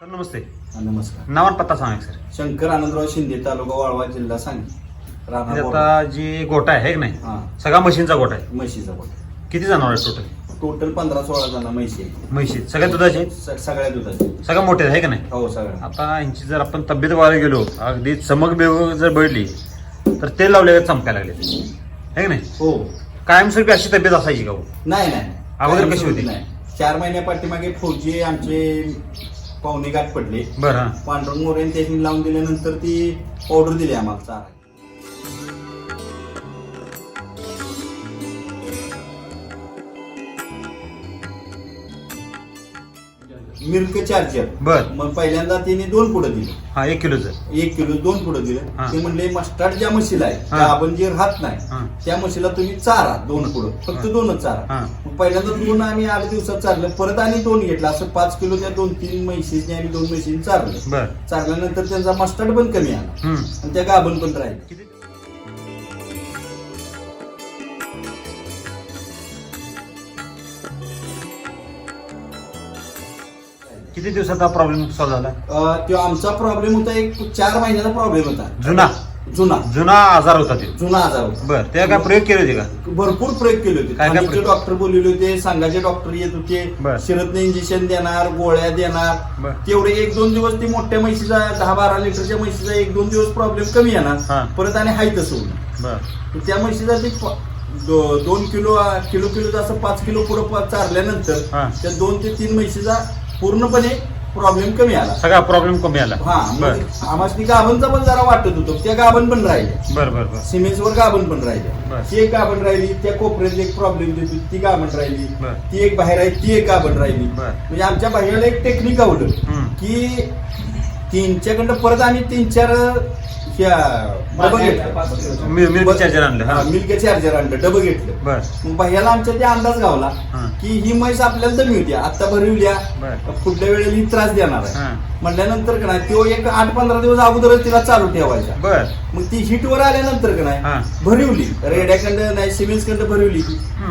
Sir नमस्ते. नमस्कार. नाव आणि पत्ता सांगा सर. शंकर आनंदराव शिंदे तालुका वाळवा जिल्हा सांगली. राहणार म्हणजे. आता जी गोटा आहे हे की नाही? हा. सगळा म्हशींचा गोटा आहे. म्हशीचा बोट किती जनावर आहे टोटल टोटल पंधरा सोळा जण म्हशी आहेत. म्हशी सगळ्या दुधाचे? आहेत? स- सगळ्या दुधाचे. सगळ्या मोठे आहे का नाही? हो सगळ्या आता यांची जर आपण तब्येत वाढ गेलो अगदी चमक बेग जर बघितली तर तेल लावले चमकायला लागले. आहे की नाही? हो. कायमस्वरूपी अशी तब्येत असायची का हो? नाही नाही. अगोदर कशी होती? नाही. चार महिन्या पाठीमागे फौजी आमचे पाहुणे गाठ पडले. बरं. पांडुरंग मोरेने त्यांनी लावून दिल्यानंतर ती ऑर्डर दिली आम्हाला चारा मिल्क चार्जर. बर. मग पहिल्यांदा तिने दोन पुढे दिले. हा एक किलोचं. एक किलो दोन पुढे दिले. हा. ते म्हणले मस्टार्ड ज्या म्हशीला आहे हा. त्या आपण जे राहत नाही त्या म्हशीला तुम्ही चारा दोन पुढं. फक्त हा. दोनच चारा. हा. मग पहिल्यांदा दोन आम्ही आठ दिवसात चारलं. परत आणि दोन घेतलं. असं पाच किलो त्या दोन तीन म्हशीने आम्ही दोन म्हशीने चारलं. बर. चारल्यानंतर त्यांचा मस्टर्ड पण कमी आला. हम्म. आणि त्या गाभण पण राहिले किती किती दिवसात हा प्रॉब्लेम सॉल्व्ह झाला? तो आमचा प्रॉब्लेम होता एक चार महिन्याचा प्रॉब्लेम होता. जुना? जुना. जुना आजार होता ते. जुना आजार होता. बर त्या काय प्रयोग केले होते का? भरपूर प्रयोग केले होते. काय काय प्रयोग? डॉक्टर बोलवले होते सांगाचे डॉक्टर येत होते. शिरतने इंजेक्शन देणार गोळ्या देणार. बर. तेवढे एक दोन दिवस ती मोठ्या म्हशीचा दहा बारा लिटरच्या म्हशीचा एक दोन दिवस प्रॉब्लेम कमी हा. येणार परत आणि हाय तसं होणार बर. त्या म्हशीचा ते प- दो- दोन किलो किलो किलो असं पाच किलो पुढं चारल्यानंतर हा. त्या दोन ते तीन म्हशीचा पूर्णपणे प्रॉब्लेम कमी आला. सगळा प्रॉब्लेम कमी आला. हा बर. आम्हाला गाभणचा पण जरा वाटत होतो. त्या गाभण पण राहिले बर बर बर. सिमेंट्सवर गाभण पण राहिले. ती एक गाभण राहिली त्या कोपऱ्यात एक प्रॉब्लेम देत होती. ती गाभण राहिली. ती एक बाहेर आहे ती एक गाभण राहिली. म्हणजे आमच्या बाहेरला एक टेक्निक आवडलं हम्म. की तीनच्याकडनं परत आम्ही तीन चार मिल्क चार्जर आणलं हा. मिल्क चार्जर आणलं डबं घेतलं. बर. मग बाह्याला आमच्या ते अंदाज गावला हा. की ही म्हैस आपल्याला दमी होती आता भरवल्या पुढल्या वेळेला ही त्रास देणार आहे. हा. म्हटल्यानंतर का नाही तो एक आठ पंधरा दिवस अगोदरच तिला चालू ठेवायचा. मग ती हिटवर आल्यानंतर का हा. नाही भरवली. रेड्याखंड नाही सिमेंट खंड भरवली.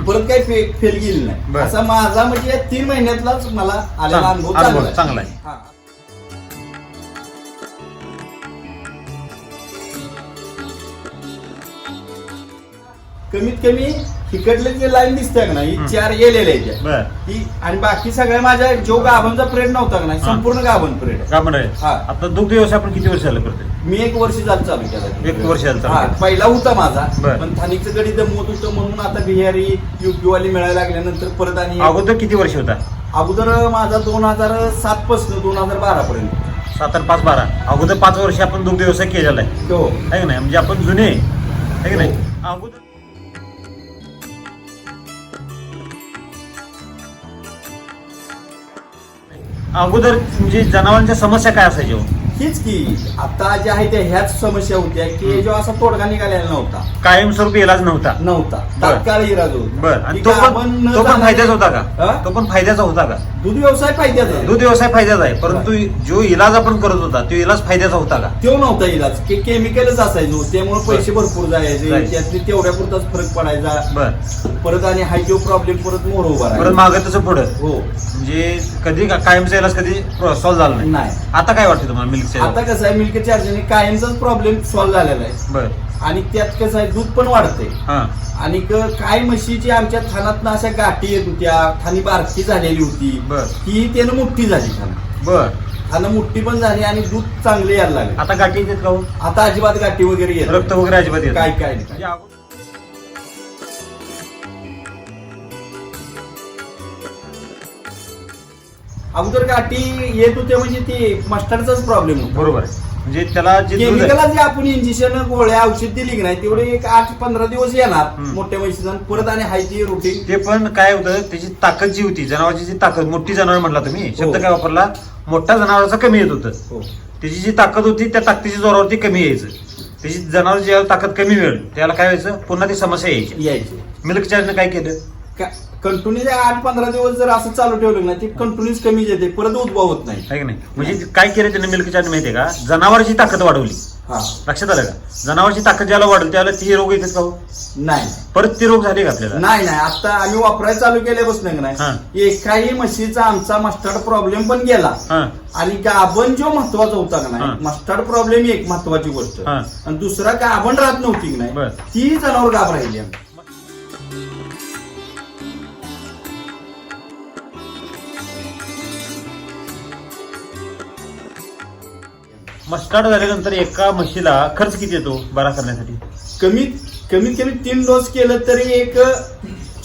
परत काही फेल गेली नाही. असा माझा म्हणजे या तीन महिन्यातलाच मला आलेला अनुभव चांगला आहे. कमीत कमी इकडले जे लाईन दिसते का नाही हम्म. ही चार गेलेले आहेत. त्या. बर. ती आणि बाकी सगळ्या माझ्या जो गाभणचा प्रेड नव्हता का नाही हा. संपूर्ण गाभण प्रेड का म्हणत हा. आता दुग्ध व्यवसाय आपण किती वर्ष झालं करतोय? मी एक वर्ष झालं चालू केला एक वर्ष झालं चालू हा, केलं. पहिला होता माझा बर. पण स्थानिकचं गडी दमवत होतं म्हणून आता बिहारी युपी वाली मिळायला लागल्यानंतर परत आणि अगोदर किती वर्ष होता? अगोदर माझा दोन हजार सात पासून दोन हजार बारा पर्यंत. सात आणि पाच बारा. अगोदर पाच वर्ष आपण दुग्ध व्यवसाय केलेला आहे. हो. है की नाही? म्हणजे आपण जुने आहे. है की नाही? अगोदर अगोदर म्हणजे जनावरांच्या समस्या काय असायच्या? हीच की आता ज्या आहेत त्या ह्याच समस्या होत्या की जो असा तोडगा निघालेला नव्हता. कायमस्वरूपी इलाज नव्हता. नव्हता. तात्काळ इराज होता. बर. आणि तो पण तो फायद्याचा होता? का? तो पण फायद्याचा होता का? दूध व्यवसाय फायद्याचा आहे. दूध व्यवसाय फायद्याचा आहे. परंतु जो इलाज आपण करत होता तो इलाज फायद्याचा होता का? तो नव्हता इलाज. की केमिकलच असायचो त्यामुळे पैसे भरपूर जायचे. त्यातली तेवढ्या पुरताच फरक पडायचा. बर. परत आणि हाय जो प्रॉब्लेम परत मोर उभा परत. मागं तसं पुढं? हो. म्हणजे कधी का- कायमचा इलाज कधी सॉल्व्ह झाला नाही? नाही. आता काय वाटतं तुम्हाला मिल्क आता कसं आहे मिल्क चार्जरने कायमचाच प्रॉब्लेम सॉल्व्ह झालेला आहे. बर. आणि त्यात कसं आहे दूध पण वाढते हा. आणि काय म्हशीची आमच्या थानात अशा गाठी येत होत्या थानी बारकी झालेली होती बर. ती त्यानं मोठी झाली थान. बर. थानं मोठी पण झाली आणि दूध चांगले यायला लागले. आता गाठी येतात का हो? आता अजिबात गाठी वगैरे येत रक्त वगैरे अजिबात येत काय नाही. काय नाही. अगोदर- अगोदर गाठी येत होत्या म्हणजे ते मस्टर्डचाच प्रॉब्लेम होता. बरोबर आहे. म्हणजे त्याला जे दूध आहे- केमिकलला जे आपण इंजेक्शन गोळ्या औषध दिली की नाही तेवढे एक आठ पंधरा दिवस येणार हम्म. मोठ्या म्हशीचा. परत आणि हायची रुटीन ते पण काय होतं त्याची ताकद जी होती जनावरची जी ताकद मोठी जनावर म्हटला तुम्ही शब्द हो. काय वापरला? मोठ्या जनावराचा कमी येत होतं. हो. त्याची जी ताकद होती त्या ताकदीच्या जोरावरती कमी यायचं. त्याची जनावर ज्यावेळेला ताकद कमी मिळेल त्याला काय व्हायचं? पुन्हा ती समस्या यायची. यायचे. मिल्क चार्जनं काय केलं? कंटिन्यू आठ पंधरा दिवस जर असं चालू ठेवलं ना ते कंटिन्यूस कमी येते परत उद्भव होत नाही. आहे की नाही? म्हणजे काय केलं त्याने मिल्क चार्ज माहितीये का? जनावरांची ताकद वाढवली. हा. लक्षात आलं का? जनावरची ताकद ज्याला वाढेल त्याला ती रोग येतात का हो? नाही. परत ते रोग झाले का आपल्याला? नाही नाही. आता आम्ही वापरायला चालू केल्यापासून का हा. नाही एकाही म्हशीचा आमचा मस्टर्ड प्रॉब्लेम पण गेला. हा. आणि गाभण जो महत्त्वाचा होता का हा. नाही मस्टर्ड प्रॉब्लेम एक महत्वाची गोष्ट. हा. आणि दुसरा गाभण राहत नव्हती की बर. नाही ती जनावर गाभ राहिली आमची. मस्टार्ड झाल्यानंतर एका म्हशीला खर्च किती येतो बरा करण्यासाठी? कमीत कमीत कमी तीन डोस केलं तरी एक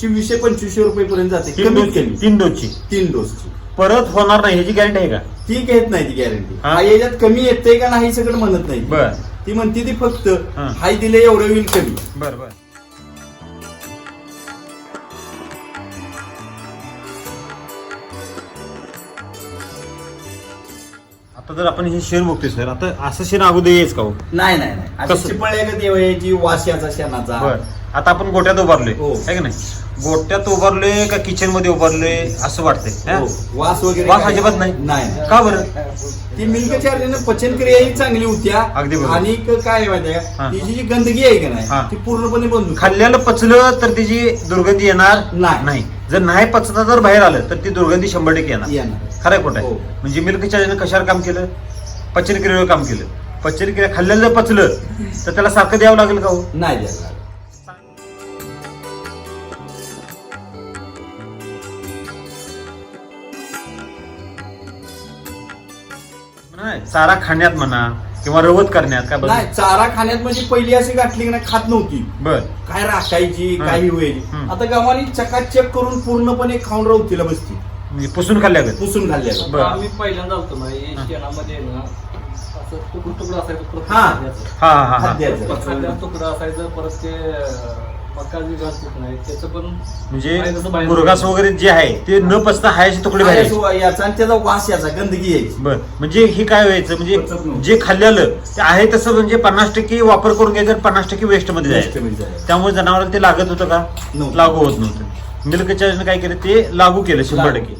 चोवीसशे पंचवीसशे रुपये पर्यंत जाते. तीन कमीत डोस कमी. तीन डोसची तीन डोसची परत होणार नाही ह्याची गॅरंटी आहे का? ती घेत नाही ती गॅरंटी हा. हा याच्यात कमी येते का नाही सगळं म्हणत नाही. बर. ती म्हणते ती फक्त हा. हाय दिले एवढं होईल कमी. बर बर. आता जर आपण हे शेण बघतोय सर आता असं शेण अगोदर यायच का हो नाही नाही नाही कसं? वाश्याचा शेणाचा बर आता आपण गोट्यात उभारलोय हो. आहे का नाही गोट्यात उभारलोय का किचनमध्ये उभारलोय असं वाटतंय हो. हा? वास वगैरे वास काही- अजिबात नाही? नाही का बरं ती मिल्क चार्जरनं पचनक्रिया ही चांगली होत्या अगदी बरोबर. आणि क- काय आहे माहितीये हा. का तिची जी गंदगी आहे का हा. नाही ती पूर्णपणे बंद होते. खाल्ल्याला पचलं तर त्याची दुर्गंधी येणार नाही. नाही जर नाही पचता जर बाहेर आलं तर ती दुर्गंधी शंभर टक्के येणार येणार. खरं खोट आहे हो. म्हणजे मिल्क चार्जरनं कशावर काम केलं? पचनक्रियेवर काम केलं. पचनक्रिया खाल्ल्याला जर पचलं तर त्याला सारखं द्यावं लागेल का हो? नाही द्यायला नाही चारा खाण्यात म्हणा किंवा रवत करण्यात काय बदल नाही चारा खाण्यात म्हणजे पहिली अशी गाठली की नाही खात नव्हती. बर. काय राखायची हा. काही हम्म. आता गावाने चकाचक करून पूर्णपणे खाऊन राहतीला बसती. म्हणजे पुसून खाल्ल्या. पुसून खाल्ल्याला बरं. आम्ही पहिल्यांदा होतो ना हे शेणामध्ये ना असं तुकडं तुकडं असायचं हा. खाद्याचं. हा हा हा तुकडं परत ते अं, मका जी घालतो नाही त्याचं पण म्हणजे बाहेर- मुरगास वगैरे जे आहे ते न पचता हायचे तुकडे बाहेर यायचे. याचा आणि त्याचा वास याचा गंदगी यायची बर म्हणजे हे काय व्हायचं पचत म्हणजे नव्हतं. जे खाल्लेलं ते आहे तसं म्हणजे पन्नास टक्के वापर करून घ्यायचं पन्नास टक्के वेस्टमध्ये जायचं मध्ये जायचं. त्यामुळे जनावरांना ते लागत होतं का नव्हतं. लागू होत नव्हतं मिल्क चार्जने काय केलं ते लागू केलं शंभर. टक्के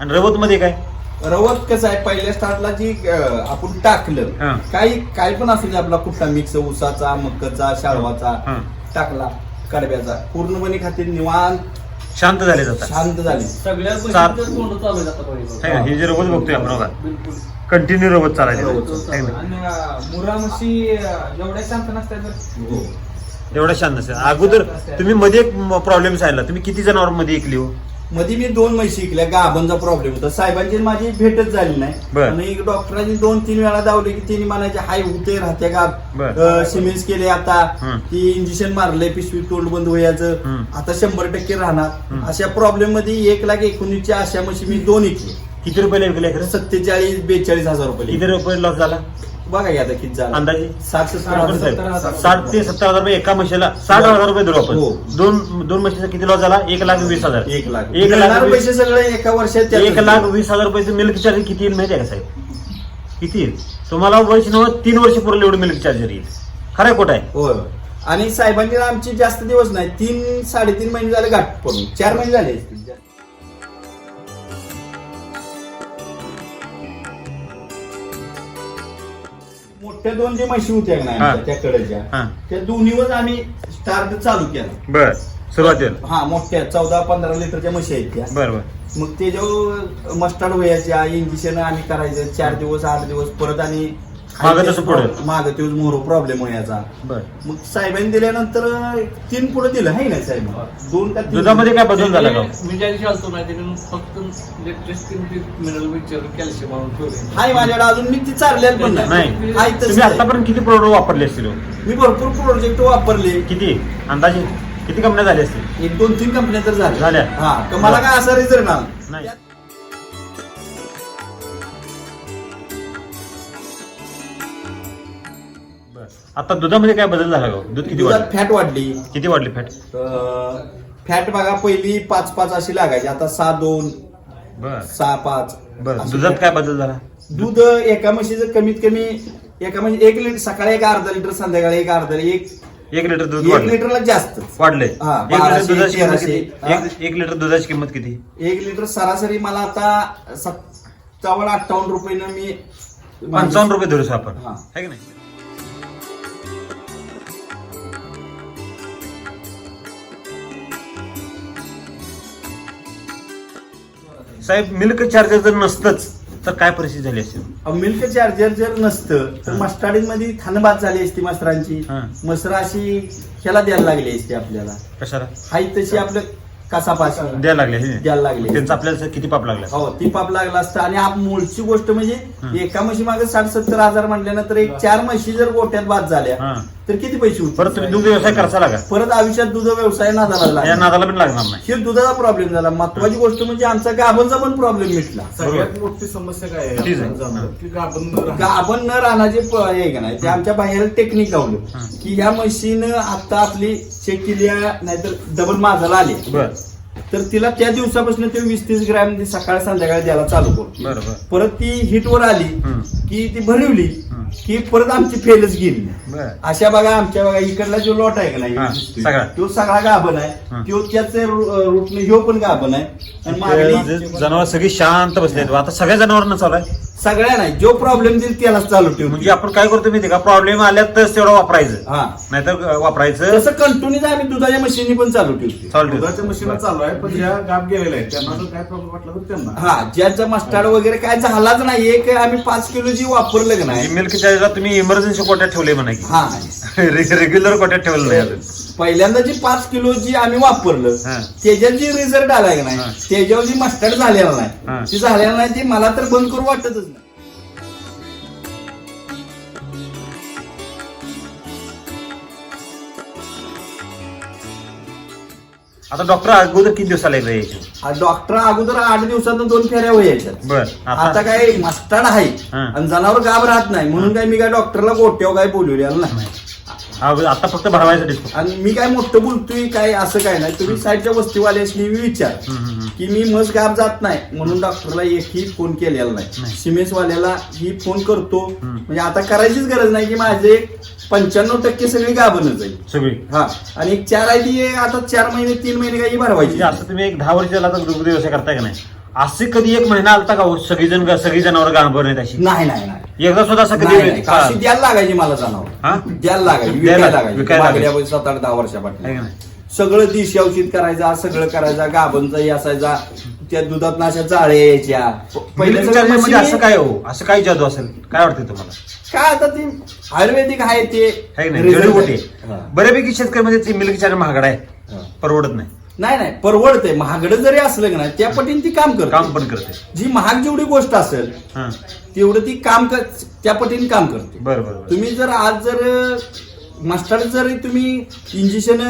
आणि रवत मध्ये काय रवत कसं आहे पहिल्या स्टार्टला जी अं, आपण हा. टाकलं काही काय पण असू दे आपला कुठला मिक्स ऊसाचा मक्काचा शाळवाचा हा. टाकला कडब्याचा पूर्णपणे खाते निवांत शांत झाले जातात शांत झाली सगळ्या सात- गोष्टी तोंड चालू आहे आता पहिलं. है जे रवत बघतोय आपण बघा बिलकुल कंटिन्यू रवत चालायचं. मुरा म्हशी एवढ्या शांत नसतात हो. एवढं शांत अगोदर तुम्ही मध्ये एक प्रॉब्लेम सांगितला. तुम्ही किती जनावर मध्ये ऐकली हो? मध्ये मी दोन म्हशी शिकल्या गाभांचा प्रॉब्लेम होता. साहेबांची माझी भेटच झाली नाही. आणि डॉक्टरांनी दोन तीन वेळा दावले की त्यांनी म्हणायचे हाय होते राहते का. सिमेंट केले आता. ती इंजेक्शन मारले पिशवी तोंड बंद व्हायचं. आता शंभर टक्के राहणार. अशा प्रॉब्लेममध्ये एक लाख एकोणीसच्या अशा म्हशी मी दोन इकले किती रुपयाला विकले खरं सत्तेचाळीस बेचाळीस हजार रुपये किती रुपये लॉस झाला. बघा की आता किती झालं. अंदाजे साठ सत्तर आपण हजार. साहेब, साठ ते सत्तर हजार रुपये एका म्हशीला साठ हजार रुपये धरू आपण. हो. दोन दोन म्हशीचा किती लॉस झाला? एक लाख वीस हजार. एक लाख. एक लाख वीस- पैसे सगळे एका वर्षात त्यातच. एक लाख वीस हजार रुपयाचं मिल्क चार्ज किती येईल माहिती आहे का साहेब? किती येईल? तुम्हाला वर्ष नव्हतं तीन वर्ष पुरेल एवढं मिल्क चार्जर येईल. खरं खोट आहे? होय. आणि साहेबांची आमची जास्त दिवस नाही तीन साडेतीन महिने झाले गाठ पडून चार महिने झाले. मोठ्या दोन जे म्हशी होत्या हा. आमच्या त्या कडेच्या त्या दोन्हीवर आम्ही स्टार्ट चालू केला. बर. सुरुवातीला. हा मोठ्या चौदा पंधरा लिटरच्या म्हशी आहेत त्या. बर बर. मग त्याच्यावर मस्टर्ड व्हायच्या इंजेक्शन आणि करायचं चार दिवस आठ दिवस परत आणि मागं तसं पुढं. माग तेच मोर प्रॉब्लेम व्हायचा बर. मग साहेबांनी दिल्यानंतर तीन पुढे दिलं आहे ना साहेब? दोन का तीन? दुधामध्ये काय बदल झाला का? ते मी ज्या दिवशी आलतो ना त्याने फक्त मिनरल मिक्सर कॅल्शियम आणून ठेवले. हाय माझ्याकडे अजून मी ती चालल्यात पण नाही. नाही. हाय तसं तुम्ही आहे. आतापर्यंत किती प्रोडक्ट वापरले असतील हो? मी भरपूर प्रोजेक्ट वापरले. किती? अंदाजे किती कंपन्या झाल्या असतील? एक दोन तीन कंपन्या तर झाल्या. झाल्या? हा तर मला काय असा रिझल्ट आला नाही. आता दुधामध्ये काय बदल झाला का? दूध किती दुधात वाढलं? फॅट वाढली. किती वाढली फॅट? फॅट बघा पहिली पाच पाच अशी लागायची. आता सहा दोन बर. सहा पाच. बर. असं दुधात काय बदल झाला? दूध एका म्हशीचं कमीत कमी एका म्हणजे एक लिटर सकाळी एक अर्धा लिटर संध्याकाळी एक अर्धा एक एक लिटर दूध एक वाढले. लिटरला जास्त. वाढले हा, एक लिटर बाराशे, दुधाची किंमत तेराशे, किती? हा. एक- एक लिटर दुधाची किंमत किती? एक लिटर सरासरी मला आता सत्तावन्न अठ्ठावन्न रुपयानं मी पंचावन्न रुपये धरूस आपण. हा. है की नाही? साहेब मिल्क चार्जर जर नसतंच तर काय परिस्थिती झाली असेल? मिल्क चार्जर जर नसतं तर हा. मस्टार्डिंगमध्ये थानबाद झाली असती मसरांची. हा. मसर अशी ह्याला द्यायला लागली असती आपल्याला. कशाला? हाई तशी आपलं कसापास द्यायला लागले हे? द्यायला लागले त्यांचं आपल्याला किती पाप लागला? हो ती पाप लागला असतं. आणि आप मूळची गोष्ट म्हणजे हं. एका म्हशी मागे साठ सत्तर हजार म्हटल्यानंतर एक चार म्हशी जर गोट्यात बाद झाल्या हा. तर किती पैसे होते परत तुम्ही दूध व्यवसाय करसा लागा परत आयुष्यात दुध व्यवसाय नादाला या लागला नादाला पण लागणार नाही. हे दुधाचा प्रॉब्लेम झाला. महत्वाची गोष्ट म्हणजे आमचा गाभणचा पण प्रॉब्लेम मिटला सगळ्यात मोठी समस्या काय आहे? तीच की गाभण न राहणं. गाभण न राहण्याचे प- हे का नाही ते आमच्या बाहेर टेक्निक लावलं हं. की ह्या म्हशीनं आता आपली चेक केली आहे, नाहीतर डबल माझाला आली. बर. तर तिला त्या दिवसापासून ते वीस तीस ग्रॅम ती सकाळ संध्याकाळ द्यायला चालू करतो बर बर परत ती हिटवर आली. की ती भरवली. की परत आमची फेलच गेली बर. अशा बघा आमच्या बघा इकडला जो लॉट आहे का हा, नाही सगळा. तो सगळा गाभण हा. आहे तो त्याच रूटने ह्यो पण गाभण आहे. आणि मागणी जनावर सगळी शांत बसले आता सगळ्या जनावरांना चालू आहे. सगळ्या नाही. जो प्रॉब्लेम देईल त्यालाच चालू ठेवू म्हणजे आपण काय करतो माहिती का? प्रॉब्लेम आल्यात तर तेवढं वापरायचं. हा. नाहीतर वापरायचं. तसं कंटिन्यू आम्ही दुधाच्या मशीननी पण चालू ठेवतो चालू ठेवतो. दुधाच्या मशीन चालू आहे. पण ज्या गाभ गेलेल्या आहेत त्यांना जर काय प्रॉब्लेम वाटला तर त्यांना हा ज्याचा मस्टार्ड वगैरे काय झालाच नाही एक आम्ही पाच किलो जी वापरलं का नाही मिल्क चार्जरला तुम्ही इमर्जन्सी कोट्यात ठेवले म्हणा की हा रेग्युलर कोट्यात ठेवलं नाही अजून. पहिल्यांदा जी पाच किलो जी आम्ही वापरलं हा. त्याच्यात जी रिझल्ट आलाय का नाही हा. त्याच्यावर जी मस्टर्ड झालेला हा. नाही ती झालेला नाही ती मला तर बंद करू वाटतच नाही आता डॉक्टर अगोदर किती दिवसाला एकदा यायचे? डॉक्टर अगोदर आठ दिवसात दोन फेऱ्या व्हायच्या बर आता? काय मस्टर्ड आहे हा. आणि जनावर गाब राहत नाही. म्हणून काय मी काय डॉक्टरला गोट्यावर काय बोलवलेलं नाही. आता फक्त भरवायचं डिस्को आणि मी काय मोठं बोलतोय काय असं काय नाही. तुम्ही साईडच्या वस्तीवाल्याशी मी विचार की मी मस गाब जात नाही म्हणून डॉक्टरला एकही फोन केलेला नाही. सिमेंसवाल्याला ही फोन करतो. म्हणजे आता करायचीच गरज नाही की माझे पंच्याण्णव टक्के सगळी गाभणच आहे सगळी. हा. आणि एक चार आहे ती आता चार महिने तीन महिने काही भरवायची म्हणजे आता तुम्ही एक दहा वर्ष झाला तर दुग्ध व्यवसाय करताय का नाही? असे कधी एक महिना आलता का हो? सगळीजण सगळी जनावर नाहीत अशी नाही नाही नाही. एकदा सुद्धा असं नाही, नाही. कधी अशी द्यायला लागायची मला जनावर. हा? द्यायला लागायची द्यायला- विकायला लागायची विकायला मागल्या लागायची. सात आठ दहा आहे वर्षापासून नाही? सगळं दिशी औषध करायचा सगळं करायचा गाभणचाही असायचा त्या दुधात अशा जाळे यायच्या. मिल्क सगळं चार्जर म्हणजे मशीनी- असं काय हो? असं काय जादू असेल? काय वाटतंय तुम्हाला? काय आता ते आयुर्वेदिक आहे ते. आहे की नाही? Result जडीबुटी. आहे. हा. बऱ्यापैकी शेतकऱ्यामध्ये ती मिल्क चार्जर महागड आहे. परवडत नाही. नाही नाही परवडते महागडं जरी असलं की नाही त्या पटीने ती काम करते. काम पण करते. जी महाग जेवढी गोष्ट असेल हा. तेवढं ती काम कर त्या पटीने काम करते बरं बरं बरं. तुम्ही जर आज जर मास्टर जर तुम्ही इंजेक्शन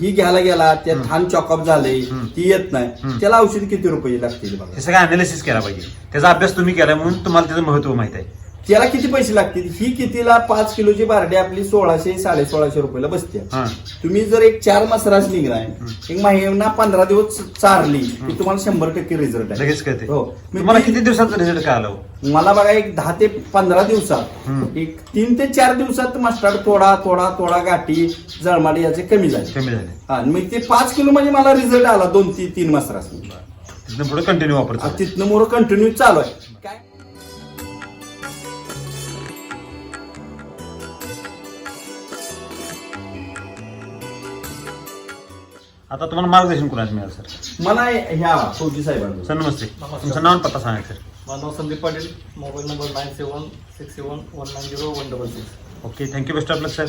ही घ्यायला गेला त्या थान चॉकअप झाले. ती येत नाही. त्याला औषध किती रुपये लागतील बघा हे सगळं अनालिसिस केला पाहिजे त्याचा अभ्यास तुम्ही केला म्हणून तुम्हाला त्याचं महत्त्व माहीत आहे त्याला किती पैसे लागतील? ही कितीला पाच किलोची बारडी आपली सोळाशे साडे सोळाशे रुपयाला बसते. हा. तुम्ही जर एक चार मसरास निघलाय एक महिना पंधरा दिवस चारली की तुम्हाला शंभर टक्के रिझल्ट आहे. लगेच कळते. हो. मी तुम्हाला ती- किती दिवसाचा रिझल्ट काय आला हो? मला बघा एक दहा ते पंधरा दिवसात हम्म. एक तीन ते चार दिवसात मस्टार्ड थोडा थोडा थोडा गाठी जळमाडी याचे कमी झाले. कमी झाले. हा, आणि मग ते पाच किलो म्हणजे मला रिझल्ट आला दोन तीन तीन मसरास तिथून पुढे कंटिन्यू वापरतो तिथनं मोर कंटिन्यू चालू आहे. काय? आता तुम्हाला मार्गदर्शन कोणाचं मिळालं सर? मला ह्या फौजी साहेबांना सर नमस्ते. नमस्कार. तुमचं नाव आणि पत्ता सांगा सर. माझं नाव Sandeep Patil. Mobile number nine seven six seven one nine zero one double six. Okay thank you best of luck sir.